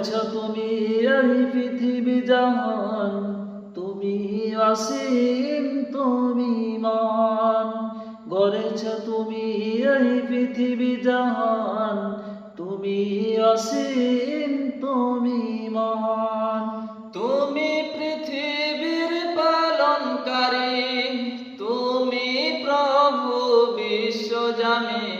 গড়েছ তুমি এই পৃথিবী জাহান, তুমি অসীম, তুমি মান গড়েছ তুমি এই পৃথিবী জাহান, তুমি অসীম, তুমি মহান। তুমি পৃথিবীর পালনকারী, তুমি প্রভু বিশ্বজামে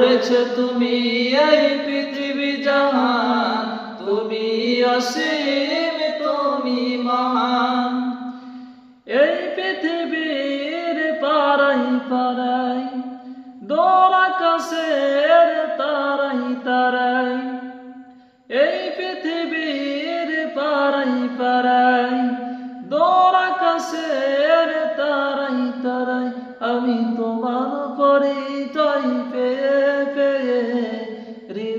গড়েছ তুমি এই পৃথিবী জাহান, তুমি অসীম, তুমি মহান। এই পৃথিবীর পারাই পারাই দোর আকাশের তারাই তারাই এই পৃথিবীর পারাই পারাই দোর আকাশের